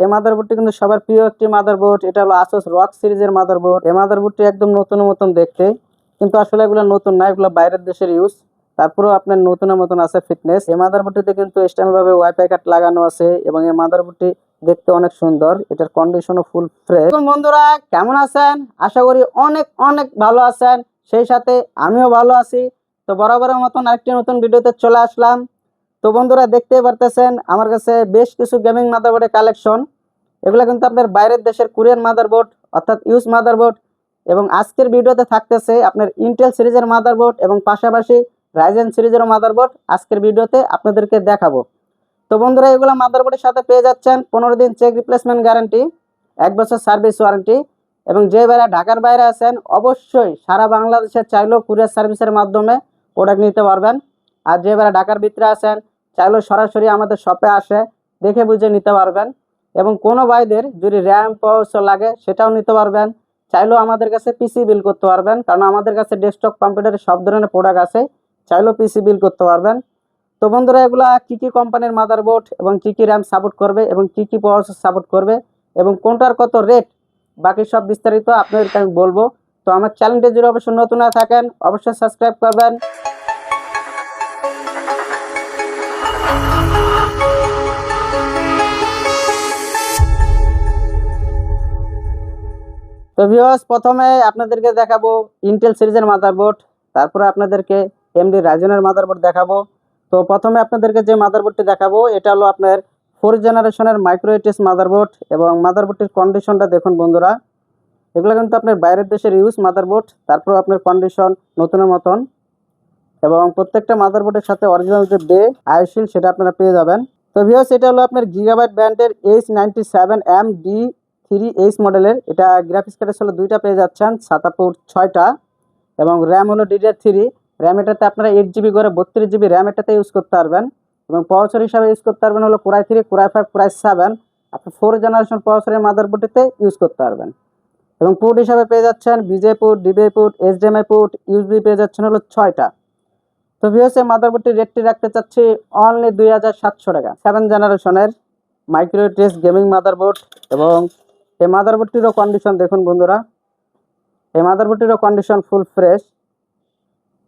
এই মাদারবোর্ডটি কিন্তু সবার প্রিয় একটি মাদারবোর্ড এটা হলো আসুস রক সিরিজের মাদারবোর্ড এই মাদারবোর্ডটি একদম নতুন মতন দেখতে, কিন্তু আসলে এগুলো নতুন না, এগুলো বাইরের দেশের ইউজ তারপরেও আপনার নতুনের মতন আছে ফিটনেস এই মাদারবোর্ডটিতে কিন্তু ভাবে ওয়াইফাই কার্ড লাগানো আছে এবং এই মাদারবোর্ডটি দেখতে অনেক সুন্দর, এটার কন্ডিশনও ফুল ফ্রেশ বন্ধুরা, কেমন আছেন? আশা করি অনেক অনেক ভালো আছেন। সেই সাথে আমিও ভালো আছি। তো বরাবরের মতন আরেকটি নতুন ভিডিওতে চলে আসলাম। তো বন্ধুরা দেখতেই পারতেছেন, আমার কাছে বেশ কিছু গেমিং মাদারবোর্ডের কালেকশন এগুলো কিন্তু আপনার বাইরের দেশের কোরিয়ান মাদারবোর্ড অর্থাৎ ইউজ মাদারবোর্ড এবং আজকের ভিডিওতে থাকতেছে আপনার ইন্টেল সিরিজের মাদারবোর্ড এবং পাশাপাশি রাইজেন সিরিজের মাদারবোর্ড আজকের ভিডিওতে আপনাদেরকে দেখাবো। তো বন্ধুরা, এগুলো মাদারবোর্ডের সাথে পেয়ে যাচ্ছেন পনেরো দিন চেক রিপ্লেসমেন্ট গ্যারান্টি এক বছর সার্ভিস ওয়ারেন্টি এবং যে বাইরে ঢাকার বাইরে আছেন, অবশ্যই সারা বাংলাদেশে চাইলেও কুরিয়ার সার্ভিসের মাধ্যমে প্রোডাক্ট নিতে পারবেন। আর যে বাইরে ঢাকার ভিতরে আছেন, চাইলেও সরাসরি আমাদের শপে আসে, দেখে বুঝে নিতে পারবেন। এবং কোনো ভাইদের যদি র্যাম প্রসেসর লাগে, সেটাও নিতে পারবেন। চাইলেও আমাদের কাছে পিসি বিল করতে পারবেন, কারণ আমাদের কাছে ডেস্কটপ কম্পিউটারের সব ধরনের প্রোডাক্ট আছে, চাইলেও পিসি বিল করতে পারবেন। তো বন্ধুরা, এগুলা কি কী কোম্পানির মাদারবোর্ড এবং কী কী র্যাম সাপোর্ট করবে এবং কী কী প্রসেসর সাপোর্ট করবে এবং কোনটার কত রেট বাকি সব বিস্তারিত আপনাদেরকে আমি বলব। তো আমার চ্যানেলটি যদি অবশ্যই নতুন হয়ে থাকেন, অবশ্যই সাবস্ক্রাইব করবেন। তো ভিউয়ার্স প্রথমে আপনাদেরকে দেখাবো ইন্টেল সিরিজের মাদারবোর্ড তারপরে আপনাদেরকে এমডি রাইজেনের মাদারবোর্ড দেখাবো। তো প্রথমে আপনাদেরকে যে মাদারবোর্ডটি দেখাবো, এটা হলো আপনার ফোর জেনারেশনের মাইক্রো এইটিস মাদারবোর্ড এবং মাদারবোর্ডটির কন্ডিশনটা দেখুন বন্ধুরা। এগুলো কিন্তু আপনার বাইরের দেশের ইউজ মাদারবোর্ড তারপর আপনার কন্ডিশন নতুনের মতন। এবং প্রত্যেকটা মাদারবোর্ডের সাথে অরিজিনাল যে বে আয়ুশিল সেটা আপনারা পেয়ে যাবেন। তো ভিউয়ার্স এটা হলো আপনার গিগাবাইট ব্র্যান্ডের H ninety seven M D three H মডেলের। এটা গ্রাফিক্স কার্ডের হলো দুইটা পেয়ে যাচ্ছেন সাতাপুর ছয়টা, এবং র্যাম হলো ডিডিআর থ্রি র্যাম এটাতে আপনারা এইট জিবি করে বত্রিশ জিবি র্যাম এটাতে ইউজ করতে পারবেন, এবং প্রসেসর হিসাবে ইউজ করতে পারবেন হলো core i three core i five core i seven আপনি ফোর জেনারেশন প্রসেসরের মাদারবোর্ডটিতে ইউজ করতে পারবেন। এবং পোর্ট হিসাবে পেয়ে যাচ্ছেন VGA port DVI port HDMI port USB পেয়ে যাচ্ছেন হলো ছয়টা। তো ভিউস এই মাদারবোর্ডটির রেটটি রাখতে চাচ্ছি অনলি দুই হাজার সাতশো টাকা। সেভেন জেনারেশনের মাইক্রো টেস্ট গেমিং মাদারবোর্ড এবং এই মাদারবোর্ডটিরও কন্ডিশন দেখুন বন্ধুরা। এই মাদারবোর্ডটিরও কন্ডিশন ফুল ফ্রেশ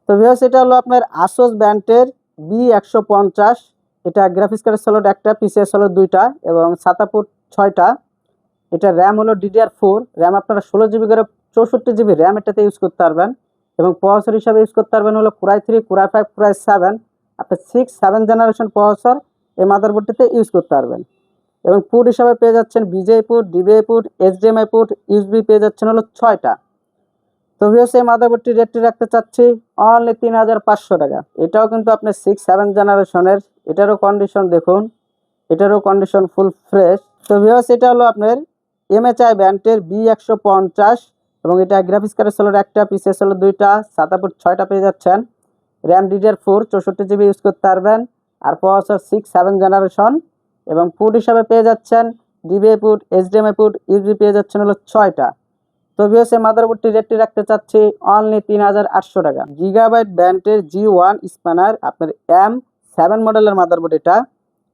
তো ভিউস এটা হলো আপনার আসোস ব্যান্ডের বি একশো পঞ্চাশ এটা গ্রাফিক্স কার্ডের সলোড একটা পিসিএস হলো দুইটা এবং সাতাপুর ছয়টা। এটা র্যাম হলো ডিডিআর ফোর র্যাম আপনারা ষোলো জিবি করে চৌষট্টি জিবি র্যাম এটাতে ইউজ করতে পারবেন। এবং প্রসেসর হিসাবে ইউজ করতে পারবেন হলো core i three core i five core i seven আপনি সিক্স সেভেন জেনারেশন প্রসেসর এই মাদারবোর্ডটিতে ইউজ করতে পারবেন। এবং পুট হিসাবে পেয়ে যাচ্ছেন VGA port DVI port HDMI port USB পেয়ে যাচ্ছেন হলো ছয়টা। তো ভিউস এই মাদারবোর্ডটি রেটটি রাখতে চাচ্ছি অনলি তিন হাজার পাঁচশো টাকা। এটাও কিন্তু আপনার সিক্স সেভেন জেনারেশনের এটারও কন্ডিশন দেখুন, এটারও কন্ডিশন ফুল ফ্রেশ তো ভিওস এটা হলো আপনার এমএচআই ব্যান্ডের বি একশো পঞ্চাশ, এবং এটা গ্রাফিক্স কার্ডের হলো একটা পিসেস হলো দুইটা সাতাপুর ছয়টা পেয়ে যাচ্ছেন। র্যাম ডিডিআর ফোর চৌষট্টি জিবি ইউজ করতে পারবেন। আর প্রসেসর সিক্স সেভেন জেনারেশন এবং পুট হিসাবে পেয়ে যাচ্ছেন DVI port HDMI port USB পেয়ে যাচ্ছেন হলো ছয়টা। তো এই মাদারবোর্ডটি রেটটি রাখতে চাচ্ছি অনলি তিন হাজার আটশো টাকা। গিগাবাইট ব্যান্ডের জি ওয়ান স্প্যানার আপনার এম সেভেন মডেলের মাদারবোর্ড এটা।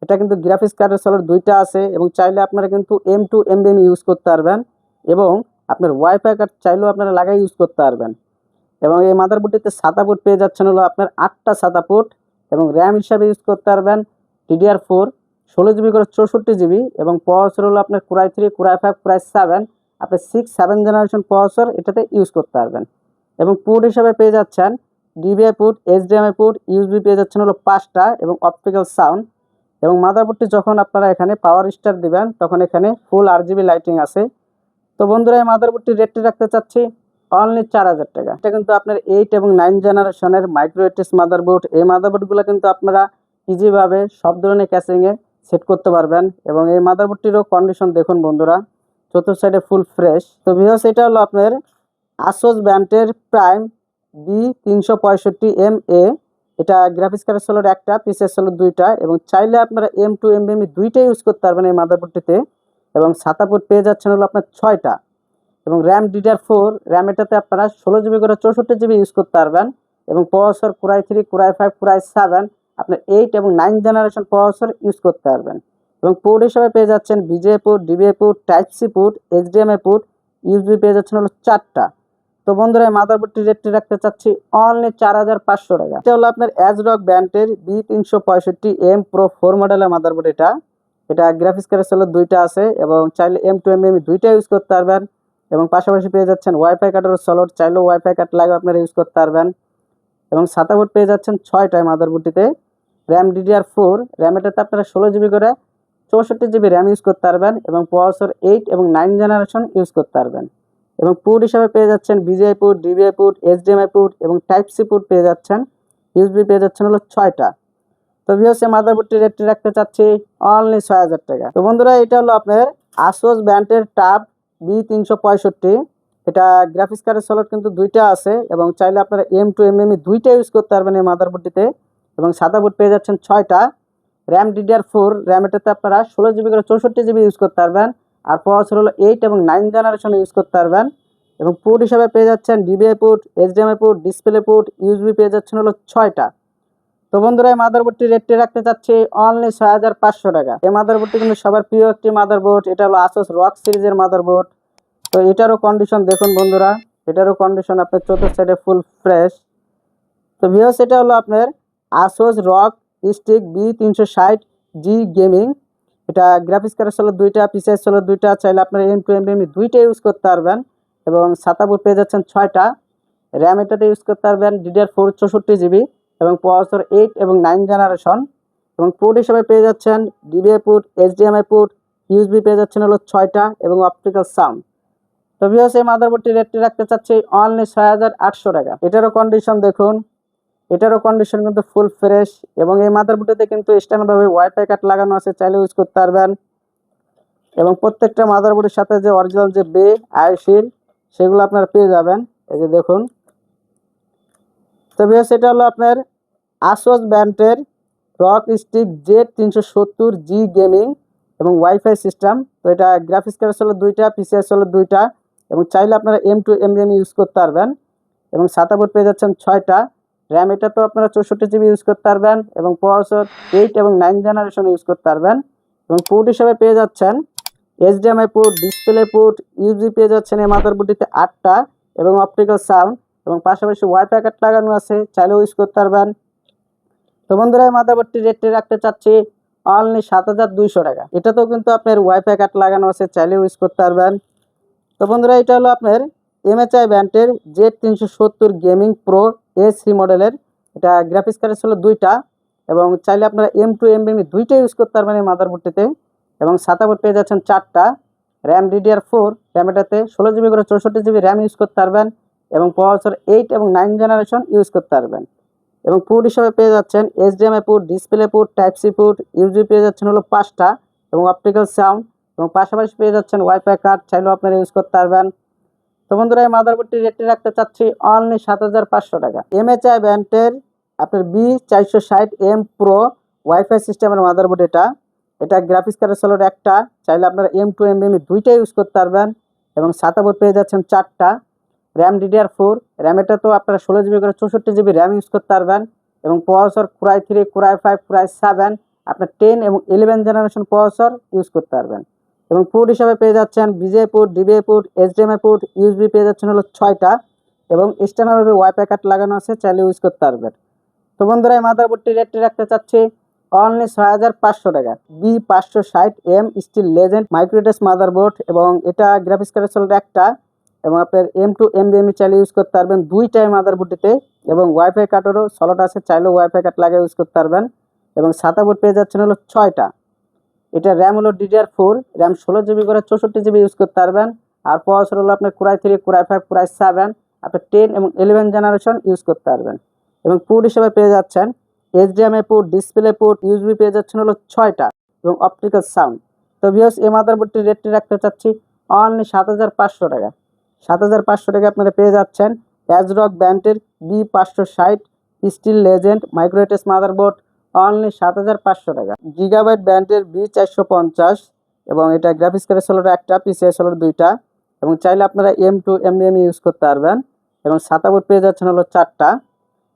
এটা কিন্তু গ্রাফিক্স কার্ডের সলোর দুইটা আছে এবং চাইলে আপনারা কিন্তু এম টু এমবিএম ইউজ করতে পারবেন এবং আপনার ওয়াইফাই কার্ড চাইলেও আপনারা লাগাই ইউজ করতে পারবেন। এবং এই মাদারবোর্ডটিতে সাতা পোর্ট পেয়ে যাচ্ছেন হলো আপনার আটটা সাদা পোর্ট এবং র্যাম হিসাবে ইউজ করতে পারবেন ডিডিআর ফোর ষোলো জিবি করে চৌষট্টি জিবি এবং প্রসেসর হলো আপনার core i three core i five core i seven আপনি সিক্স সেভেন জেনারেশন প্রসেসর এটাতে ইউজ করতে পারবেন। এবং পোর্ট হিসাবে পেয়ে যাচ্ছেন DVI port HDMI port USB পেয়ে যাচ্ছেন হলো পাঁচটা এবং অপটিক্যাল সাউন্ড এবং মাদারবোর্ডটি যখন আপনারা এখানে পাওয়ার স্টার দিবেন, তখন এখানে ফুল আর জিবি লাইটিং আছে। তো বন্ধুরা, এই মাদারবোর্ডটির রেটটি রাখতে চাচ্ছি অনলি চার হাজার টাকা। এটা কিন্তু আপনার এইট এবং নাইন জেনারেশনের মাইক্রো এইটিস মাদারবোর্ড এই মাদারবোর্ডগুলো কিন্তু আপনারা ইজিভাবে সব ধরনের ক্যাসিংয়ে সেট করতে পারবেন এবং এই মাদারবোর্ডটিরও কন্ডিশন দেখুন বন্ধুরা, চতুর্থ সাইডে ফুল ফ্রেশ তো ভিউস এটা হলো আপনার আসোস ব্র্যান্ডের প্রাইম বি তিনশো পঁয়ষট্টি এম এ এটা গ্রাফিক্স কার্ডের হলো একটা পিসের হলো দুইটা এবং চাইলে আপনারা এম টু এম বি দুইটাই ইউজ করতে পারবেন এই মাদারবোর্ডটিতে এবং সাতাপুর পেয়ে যাচ্ছেন হলো আপনার ছয়টা। এবং র্যাম ডিডার ফোর র্যাম এটাতে আপনারা ষোলো জিবি করে চৌষট্টি জিবি ইউজ করতে পারবেন এবং processor core i three core i five core i seven আপনার এইট এবং নাইন জেনারেশন প্রসেসর ইউজ করতে পারবেন। এবং পোর্ট হিসাবে পেয়ে যাচ্ছেন VGA port DVI port type C port HDMI port USB পেয়ে যাচ্ছেন হলো চারটা। তো বন্ধুরা, এই মাদারবোর্ডটির রেটটি রাখতে চাচ্ছি অনলি চার হাজার পাঁচশো টাকা। এটা হলো আপনার অ্যাজরক ব্যান্ডের বি তিনশো পঁয়ষট্টি এম প্রো ফোর মডেলের মাদারবোর্ড এটা। এটা গ্রাফিক্স কার্ডের হলো দুইটা আছে এবং চাইলে এম টু এম এম দুইটা ইউজ করতে পারবেন। এবং পাশাপাশি পেয়ে যাচ্ছেন ওয়াইফাই কার্ডের সলট চাইলেও ওয়াইফাই কার্ড লাগে আপনারা ইউজ করতে পারবেন। এবং সাতা বোর্ড পেয়ে যাচ্ছেন ছয়টায় মাদারবোর্ডটিতে র্যাম ডিডিআর ফোর র্যাম এটাতে আপনারা ষোলো জিবি করে চৌষট্টি জিবি র্যাম ইউজ করতে পারবেন এবং প্রসেসর এইট এবং নাইন জেনারেশন ইউজ করতে পারবেন। এবং পোর্ট হিসাবে পেয়ে যাচ্ছেন VGA port DVI port HDMI port এবং টাইপ সি পোর্ট পেয়ে যাচ্ছেন। ইউএসবি পেয়ে যাচ্ছেন হলো ছয়টা। তো ভিওসে মাদারবোর্ডটি রেটটি রাখতে চাচ্ছি অনলি ছয় হাজার টাকা। তো বন্ধুরা, এটা হলো আপনার আসোস ব্র্যান্ডের টাব বি তিনশো পঁয়ষট্টি এটা গ্রাফিক্স কার্ডের সলট কিন্তু দুইটা আছে এবং চাইলে আপনারা এম টু এম এম দুইটা ইউজ করতে পারবেন এই মাদারবোর্ডটিতে এবং সাদা বুট পেয়ে যাচ্ছেন ছয়টা। র্যাম ডিডিআর ফোর র্যাম এটাতে আপনারা ষোলো জিবি করে চৌষট্টি জিবি ইউজ করতে পারবেন। আর প্রসেসর হলো এইট এবং নাইন জেনারেশন ইউজ করতে পারবেন। এবং পোর্ট হিসাবে পেয়ে যাচ্ছেন DVI port HDMI port display port USB পেয়ে যাচ্ছেন হলো ছয়টা। তো বন্ধুরা, এই মাদারবোর্ডটি রেটটি রাখতে চাচ্ছি অনলি ছয় হাজার পাঁচশো টাকা। এই মাদারবোর্ডটি কিন্তু সবার প্রিয় একটি মাদারবোর্ড এটা হলো আসোস রক সিরিজের মাদারবোর্ড তো এটারও কন্ডিশন দেখুন বন্ধুরা। এটারও কন্ডিশন আপনার চতুর্থ সাইডে ফুল ফ্রেশ তো ভিওস এটা হলো আপনার আসোস রক স্টিক বি তিনশো ষাট জি গেমিং এটা গ্রাফিক্স কার্ডের হলো দুইটা পিসিএস হলো দুইটা, চাইলে আপনারা এম টু এম এম দুইটা ইউজ করতে পারবেন। এবং সাতাপুর পেয়ে যাচ্ছেন ছয়টা। র্যাম এটাতে ইউজ করতে পারবেন ডিডিআর ফোর চৌষট্টি জিবি এবং প্রসেসর এইট এবং নাইন জেনারেশন এবং পোর্ট হিসাবে পেয়ে যাচ্ছেন DVI port HDMI port USB পেয়ে যাচ্ছেন হলো ছয়টা এবং অপটিক্যাল সাউন্ড তো ভিওস এই মাদারবোর্ডটি রেটটি রাখতে চাচ্ছি অনলি ছয় হাজার আটশো টাকা। এটারও কন্ডিশন দেখুন এটারও কন্ডিশন কিন্তু ফুল ফ্রেশ এবং এই মাদারবোর্ডটিতে কিন্তু স্ট্যান্ডার্ডভাবে ওয়াইফাই কার্ড লাগানো আছে চাইলে ইউজ করতে পারবেন। এবং প্রত্যেকটা মাদারবোর্ডের সাথে যে অরিজিনাল যে বে আইসিল সেগুলো আপনারা পেয়ে যাবেন। এই যে দেখুন। তো এটা হলো আপনার আসোস ব্যান্ডের রক স্টিক জেড তিনশো সত্তর জি গেমিং এবং ওয়াইফাই সিস্টেম তো এটা গ্রাফিক্স কার্ড হলো দুইটা পিসিএস হলো দুইটা এবং চাইলে আপনারা এম টু এম ইউজ করতে পারবেন। এবং সাতা বোর্ড পেয়ে যাচ্ছেন ছয়টা। র্যাম এটা তো আপনারা চৌষট্টি জিবি ইউজ করতে পারবেন এবং প্রসেসর এইট এবং নাইন জেনারেশন ইউজ করতে পারবেন এবং পোর্ট হিসাবে পেয়ে যাচ্ছেন HDMI port display port USB পেয়ে যাচ্ছেন এই মাদারবোর্ডটিতে আটটা এবং অপটিক্যাল সাউন্ড এবং পাশাপাশি ওয়াইফাই কার্ড লাগানো আছে, চাইলেও ইউজ করতে পারবেন। তো বন্ধুরা, এই মাদারবোর্ডটি রেটটি রাখতে চাচ্ছি অনলি সাত হাজার দুইশো টাকা। এটাতেও কিন্তু আপনার ওয়াইফাই কার্ড লাগানো আছে, চাইলেও ইউজ করতে পারবেন। তো বন্ধুরা, এটা হলো আপনার এমএচআই ব্যান্ডের জেড তিনশো সত্তর গেমিং প্রো এ সি মডেলের এটা গ্রাফিক্স কার্ড ছিল দুইটা এবং চাইলে আপনারা এম টু এম এম দুইটা ইউজ করতে পারবেন এই মাদারবোর্ডটিতে এবং সাতাবোর্ড পেয়ে যাচ্ছেন চারটা র্যাম ডিডিআর ফোর র্যাম এটাতে ষোলো জিবি করে চৌষট্টি জিবি র্যাম ইউজ করতে পারবেন এবং প্রসেসর এইট এবং নাইন জেনারেশন ইউজ করতে পারবেন। এবং পোর্ট হিসাবে পেয়ে যাচ্ছেন HDMI port display port type C port USB পেয়ে যাচ্ছেন হলো পাঁচটা এবং অপটিক্যাল সাউন্ড এবং পাশাপাশি পেয়ে যাচ্ছেন ওয়াইফাই কার্ড চাইলেও আপনারা ইউজ করতে পারবেন। তো বন্ধুরা, এই মাদারবোর্ডটি রেটটি রাখতে চাচ্ছি অনলি সাত হাজার পাঁচশো টাকা। এমএচআই ব্যান্ডের আপনার বি চারশো ষাট এম প্রো ওয়াইফাই সিস্টেমের মাদারবোর্ড এটা। এটা গ্রাফিক্স কার্ডের সলোর একটা। চাইলে আপনারা এম টু এম এম দুইটা ইউজ করতে পারবেন এবং সাতাবোর্ড পেয়ে যাচ্ছেন চারটা। র্যাম ডিডিআর ফোর র্যাম এটা তো আপনারা ষোলো জিবি করে চৌষট্টি জিবি র্যাম ইউজ করতে পারবেন এবং processor core i three core i five core i seven আপনার টেন এবং ইলেভেন জেনারেশন প্রসেসর ইউজ করতে পারবেন। এবং পোর্ট হিসাবে পেয়ে যাচ্ছেন VGA port DVI port HDMI port USB পেয়ে যাচ্ছেন হলো ছয়টা এবং স্ট্যান্ডার্ডভাবে ওয়াইফাই কার্ড লাগানো আছে, চাইলে ইউজ করতে পারবেন। তো বন্ধুরা, এই মাদারবোর্ডটি রেটটি রাখতে চাচ্ছি অনলি ছয় হাজার পাঁচশো টাকা। বি পাঁচশো ষাট এম স্টিল লেজেন্ড মাইক্রোটেস মাদারবোর্ড এবং এটা গ্রাফিক্স কার্ডের চলে একটা এবং আপনার এম টু এম বি চাইলে ইউজ করতে পারবেন দুইটাই মাদারবোর্ডটিতে এবং ওয়াইফাই কার্ডেরও সলট আছে, চাইলেও ওয়াইফাই কার্ড লাগিয়ে ইউজ করতে পারবেন এবং সাতা বোর্ড পেয়ে যাচ্ছেন হলো ছয়টা। এটা র্যাম হলো ডিডিআর ফোর র্যাম ষোলো জিবি করে চৌষট্টি জিবি ইউজ করতে পারবেন। আর প্রসেসর হলো আপনার core i three core i five core i seven আপনার টেন এবং ইলেভেন জেনারেশন ইউজ করতে পারবেন। এবং পোর্ট হিসেবে পেয়ে যাচ্ছেন HDMI port display port USB পেয়ে যাচ্ছেন হলো ছয়টা এবং অপটিক্যাল সাউন্ড তো ভিওস এই মাদারবোর্ডটির রেটটি রাখতে চাচ্ছি অনলি সাত হাজার পাঁচশো টাকা। সাত হাজার পাঁচশো টাকা আপনারা পেয়ে যাচ্ছেন অ্যাজরক ব্যান্ডের বি পাঁচশো ষাট স্টিল লেজেন্ড মাইক্রোটেস মাদারবোর্ড অনলি সাত হাজার পাঁচশো টাকা। গিগাবাইট ব্যান্ডের বি চারশো পঞ্চাশ এবং এটা গ্রাফিক্স কার্ডের হলো একটা পিসিএস হলো দুইটা এবং চাইলে আপনারা M two M M use করতে পারবেন এবং সাতাবোর্ড পেয়ে যাচ্ছেন হলো চারটা।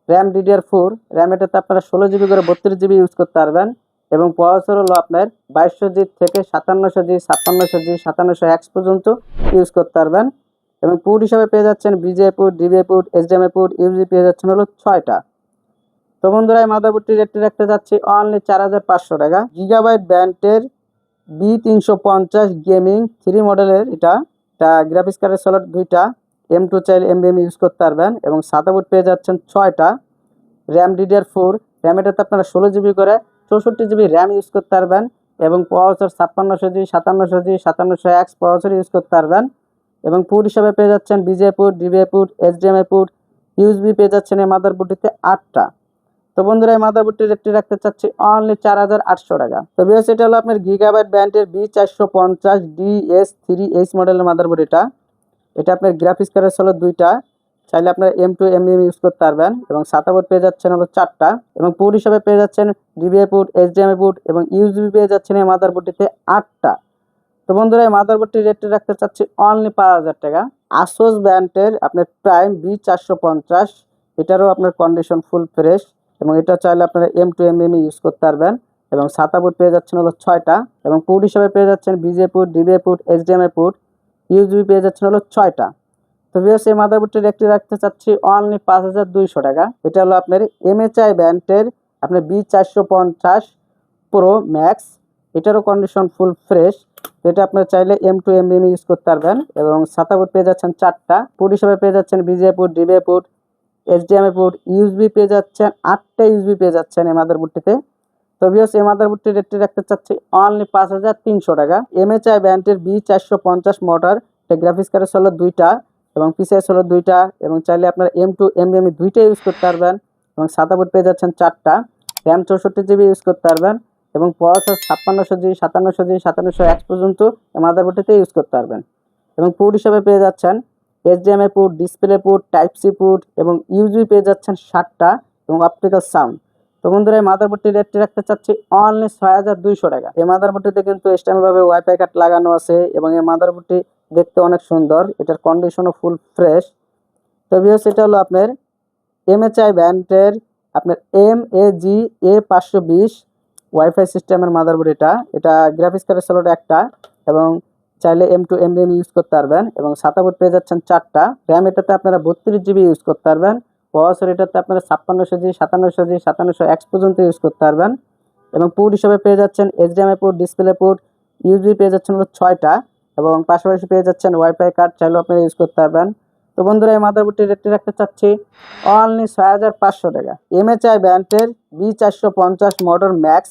র্যাম ডিডিআর ফোর র্যাম এটাতে আপনারা ষোলো জিবি করে বত্রিশ জিবি ইউজ করতে পারবেন এবং প্রসেসর হলো আপনার বাইশশো জি থেকে সাতান্নশো জি ছাপ্পান্নশো জি সাতান্নশো এক্স পর্যন্ত ইউজ করতে পারবেন এবং পুট হিসাবে পেয়ে যাচ্ছেন VGA port DVI port HDMI port USB পেয়ে যাচ্ছেন হলো ছয়টা। তো বন্ধুরা, এই মাদারবোর্ডটি রেটটি রাখতে যাচ্ছি অনলি চার হাজার পাঁচশো টাকা। গিগাবাইট ব্র্যান্ডের বি তিনশো পঞ্চাশ গেমিং থ্রি মডেলের এটা। এটা গ্রাফিক্স কার্ডের স্লট দুইটা এম টু চাইলে এম বিএম ইউজ করতে পারবেন এবং সাদাবোর্ড পেয়ে যাচ্ছেন ছয়টা। র্যাম ডিডিআর ফোর র্যাম এটাতে আপনারা ষোলো জিবি করে চৌষট্টি জিবি র্যাম ইউজ করতে পারবেন এবং প্রসেসর ছাপ্পান্নশো জি সাতান্নশো জি সাতান্নশো এক্স প্রসেসর ইউজ করতে পারবেন। এবং পুর হিসাবে পেয়ে যাচ্ছেন VGA port DVI port HDMI port USB পেয়ে যাচ্ছেন এই মাদারবোর্ডটিতে আটটা। তো বন্ধুরা, এই মাদারবোর্ডটির রেটটি রাখতে চাচ্ছি অনলি চার হাজার আটশো টাকা। তো বিএস এটা হলো আপনার গিগাবাইট ব্র্যান্ডের বি চারশো পঞ্চাশ ডিএস থ্রি এইচ মডেলের মাদারবোর্ড এটা। এটা আপনার গ্রাফিক্স কার্ডের হলো দুইটা। চাইলে আপনার M two M M use করতে পারবেন এবং সাতাবোর্ড পেয়ে যাচ্ছেন হলো চারটা। এবং পুট হিসাবে পেয়ে যাচ্ছেন ডিবিএ পুট এইচডিএমআই পুট এবং ইউএসবি পেয়ে যাচ্ছেন এই মাদারবোর্ডটিতে আটটা। তো বন্ধুরা, এই মাদারবোর্ডটির রেটটি রাখতে চাচ্ছি অনলি পাঁচ হাজার টাকা। আসোস ব্র্যান্ডের আপনার প্রাইম বি চারশো পঞ্চাশ। এটারও আপনার কন্ডিশন ফুল ফ্রেশ এবং এটা চাইলে আপনারা M two M M use করতে পারবেন। এবং সাতাপুট পেয়ে যাচ্ছেন হলো ছয়টা। এবং পুট হিসাবে পেয়ে যাচ্ছেন VGA port DVI port HDMI port USB পেয়ে যাচ্ছেন হলো ছয়টা। তো বিএস এই মাদারবোর্ডটির একটি রাখতে চাচ্ছি অনলি পাঁচ হাজার দুইশো টাকা। এটা হলো আপনার এমএচআই ব্যান্ডের আপনার বি চারশো পঞ্চাশ প্রো ম্যাক্স এটারও কন্ডিশন ফুল ফ্রেশ এটা আপনার চাইলে এম টু এম ইউজ করতে পারবেন। এবং সাতাপুট পেয়ে যাচ্ছেন চারটা। পুট হিসাবে পেয়ে যাচ্ছেন VGA port DVI port HDMI port USB পেয়ে যাচ্ছেন, আটটা ইউএসবি পেয়ে যাচ্ছেন এই মাদারবোর্ডটিতে তো বিয়স এই মাদারবোর্ডটির রেটটি রাখতে চাচ্ছি অনলি পাঁচ হাজার তিনশো টাকা। এমএচআই ব্যান্ডের বি চারশো পঞ্চাশ মোটর এটা গ্রাফিক্স কার্ডের হলো দুইটা এবং পিসিএস হলো দুইটা এবং চাইলে আপনার এম টু এম এম দুইটা ইউজ করতে পারবেন এবং সাতাবোর্ড পেয়ে যাচ্ছেন চারটা। র্যাম চৌষট্টি জিবি ইউজ করতে পারবেন এবং প্রসেসর ছাপ্পান্নশো জি সাতান্নশো জি সাতান্নশো এক্স পর্যন্ত এই মাদারবোর্ডটিতে ইউজ করতে পারবেন। এবং পোর্ট হিসাবে পেয়ে যাচ্ছেন HDMI port display port type C port এবং ইউজি পেয়ে যাচ্ছেন ষাটটা এবং অপটিক্যাল সাউন্ড তো বন্ধুরা, এই মাদারবোর্ডটির রেটটি রাখতে চাচ্ছি অনলি ছয় হাজার দুইশো টাকা। এই মাদারবোর্ডটিতে কিন্তু স্ট্যান্ডভাবে ওয়াইফাই কার্ড লাগানো আছে এবং এই মাদারবোর্ডটি দেখতে অনেক সুন্দর, এটার কন্ডিশনও ফুল ফ্রেশ তো ভিউস এটা হলো আপনার এমএচআই ব্যান্ডের আপনার এম এ জি এ পাঁচশো বিশ ওয়াইফাই সিস্টেমের মাদারবোর্ড এটা। এটা গ্রাফিক্স কার্ডের স্লট একটা এবং চাইলে M two M M use করতে পারবেন এবং সাতাবোর্ড পেয়ে যাচ্ছেন চারটা। র্যাম এটাতে আপনারা বত্রিশ জিবি ইউজ করতে পারবেন। প্রসেসর এটাতে আপনারা ছাপ্পান্নশো জি সাতান্নশো জি সাতান্নশো এক্স পর্যন্ত ইউজ করতে পারবেন। এবং পোর্ট হিসাবে পেয়ে যাচ্ছেন HDMI port display port USB পেয়ে যাচ্ছেন হলো ছয়টা। এবং পাশাপাশি পেয়ে যাচ্ছেন ওয়াইফাই কার্ড চাইলেও আপনারা ইউজ করতে পারবেন। তো বন্ধুরা, এই মাদারবোর্ডটির রেটটি রাখতে চাচ্ছি। অনলি ছয় হাজার পাঁচশো টাকা। এমএচআই ব্র্যান্ডের বি চারশো পঞ্চাশ মডার্ন ম্যাক্স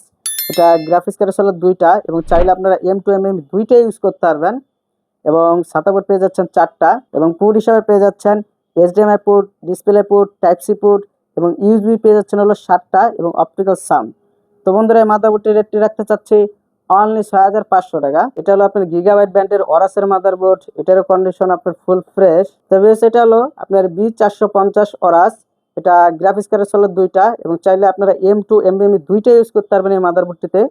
এটা গ্রাফিক্স কার্ডের হলো দুইটা এবং চাইলে আপনারা এম টু এম এম দুইটাই ইউজ করতে পারবেন। এবং সাতাবোর্ড পেয়ে যাচ্ছেন চারটা এবং পুট হিসাবে পেয়ে যাচ্ছেন HDMI port display port type C port এবং ইউএসবি পেয়ে যাচ্ছেন হলো সাতটা এবং অপটিক্যাল সাউন্ড তো বন্ধুরা, এই মাদারবোর্ডটির রেটটি রাখতে চাচ্ছি অনলি ছয় হাজার পাঁচশো টাকা। এটা হলো আপনার গিগাবাইট ব্র্যান্ডের অরাসের মাদারবোর্ড এটারও কন্ডিশন আপনার ফুল ফ্রেশ তবে এটা হলো আপনার বি চারশো পঞ্চাশ অরাস এটা গ্রাফিক্স কার্ডের হলো দুইটা এবং চাইলে আপনারা এম টু এম এম দুইটা ইউজ করতে পারবেন এই মাদারবোর্ডটিতে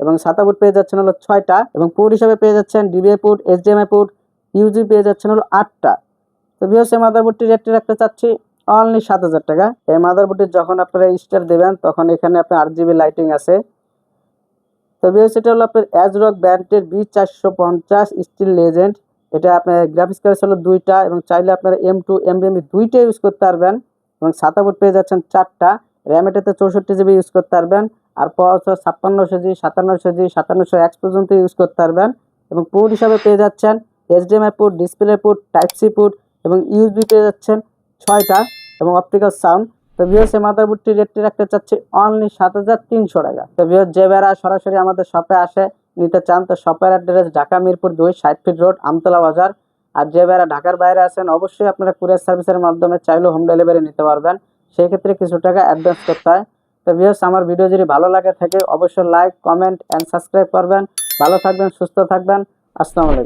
এবং সাতাবোর্ড পেয়ে যাচ্ছেন হলো ছয়টা এবং পোর্ট হিসাবে পেয়ে যাচ্ছেন DVI port HDMI port USB পেয়ে যাচ্ছেন হলো আটটা। তো বিহস এই মাদারবোর্ডটির রেটটি রাখতে চাচ্ছি অনলি সাত হাজার টাকা। এই মাদারবোর্ডটি যখন আপনারা স্টার দেবেন তখন এখানে আপনার আট জিবি লাইটিং আছে। তো বিহস এটা হলো আপনার অ্যাজরক ব্যান্ডের বি চারশো পঞ্চাশ স্টিল লেজেন্ড এটা আপনার গ্রাফিক্স কার্ড হলো দুইটা এবং চাইলে আপনারা এম টু এম বি দুইটা ইউজ করতে পারবেন। এবং সাতাবোর্ড পেয়ে যাচ্ছেন চারটা। র্যাম এটাতে চৌষট্টি জিবি ইউজ করতে পারবেন। আর প্রসেসর ছাপ্পান্নশো জি সাতান্নশো জি সাতান্নশো এক্স পর্যন্ত ইউজ করতে পারবেন। এবং পোর্ট হিসাবে পেয়ে যাচ্ছেন HDMI port display port type C port এবং ইউএসবি পেয়ে যাচ্ছেন ছয়টা এবং অপটিক্যাল সাউন্ড তো ভিওস এই মাদারবোর্ডটির রেটটি রাখতে চাচ্ছি অনলি সাত হাজার তিনশো টাকা। তো ভিওস যে বেড়া সরাসরি আমাদের শপে আসে, নিতে চান, তো শপের অ্যাড্রেস ঢাকা মিরপুর দুই ষাট ফিট রোড আমতলা বাজার। আর যে ভাইরা ঢাকার বাইরে আছেন, অবশ্যই আপনারা কুরিয়ার সার্ভিসের মাধ্যমে চাইলেও হোম ডেলিভারি নিতে পারবেন। সেই ক্ষেত্রে কিছু টাকা অ্যাডভান্স করতে হয়। তো ভিউস আমার ভিডিও যদি ভালো লাগে থাকে, অবশ্যই লাইক কমেন্ট অ্যান্ড সাবস্ক্রাইব করবেন। ভালো থাকবেন, সুস্থ থাকবেন। আসসালামু আলাইকুম।